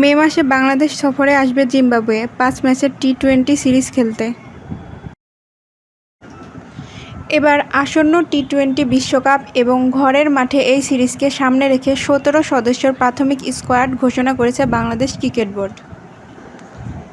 মে মাসে বাংলাদেশ সফরে আসবে জিম্বাবুয়ে, পাঁচ ম্যাচের টি টোয়েন্টি সিরিজ খেলতে। এবার আসন্ন টি টোয়েন্টি বিশ্বকাপ এবং ঘরের মাঠে এই সিরিজকে সামনে রেখে সতেরো সদস্যর প্রাথমিক স্কোয়াড ঘোষণা করেছে বাংলাদেশ ক্রিকেট বোর্ড।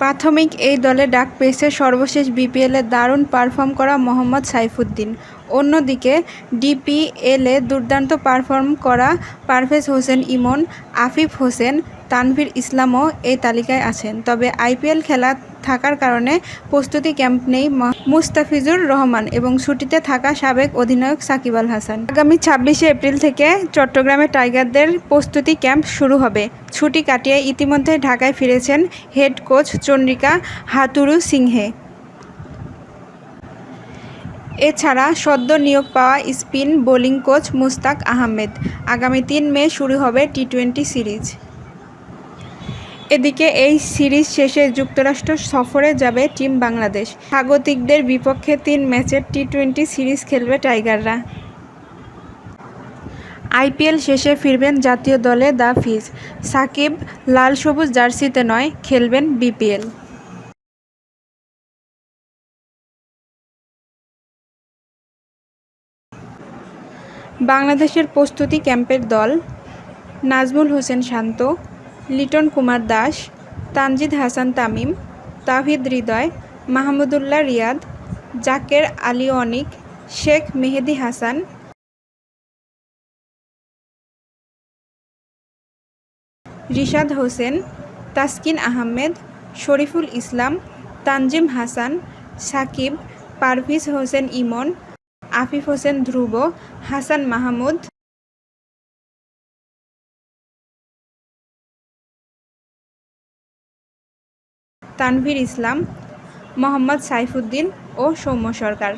প্রাথমিক এই দলে ডাক পেয়েছে সর্বশেষ বিপিএলে দারুণ পারফর্ম করা মোহাম্মদ সাইফুদ্দিন। অন্যদিকে ডিপিএলে দুর্দান্ত পারফর্ম করা পারভেজ হোসেন ইমন, আফিফ হোসেন, তানভীর ইসলামও এই তালিকায় আছেন। তবে আইপিএল খেলা থাকার কারণে প্রস্তুতি ক্যাম্প নেই মুস্তাফিজুর রহমান এবং ছুটিতে থাকা সাবেক অধিনায়ক সাকিব আল হাসান। আগামী ছাব্বিশে এপ্রিল থেকে চট্টগ্রামে টাইগারদের প্রস্তুতি ক্যাম্প শুরু হবে। ছুটি কাটিয়ে ইতিমধ্যে ঢাকায় ফিরেছেন হেড কোচ চন্দ্রিকা হাতুরু সিংহে। এছাড়া সদ্য নিয়োগ পাওয়া spin bowling coach Mushtaq Ahmed. আগামী তিন মে শুরু হবে টি টোয়েন্টি সিরিজ। এদিকে এই সিরিজ শেষে যুক্তরাষ্ট্র সফরে যাবে টিম বাংলাদেশ। স্বাগতিকদের বিপক্ষে তিন ম্যাচের টি টোয়েন্টি সিরিজ খেলবে টাইগাররা। আইপিএল শেষে ফিরবেন জাতীয় দলে দ্য ফিজ। সাকিব লাল সবুজ জার্সিতে নয়, খেলবেন বিপিএল। বাংলাদেশের প্রস্তুতি ক্যাম্পের দল। নাজমুল হোসেন শান্ত। লিটন কুমার দাস, তানজিদ হাসান তামিম, তাহিদ হৃদয়, মাহমুদুল্লাহ রিয়াদ, জাকের আলী অনিক, শেখ মেহেদি হাসান। রিশাদ হোসেন, তাসকিন আহমেদ, শরীফুল ইসলাম, তানজিম হাসান, সাকিব, পারভিজ হোসেন ইমন, আফিফ হোসেন ধ্রুব, হাসান মাহমুদ তানভীর ইসলাম মোহাম্মদ সাইফুদ্দিন ও সৌম্য সরকার।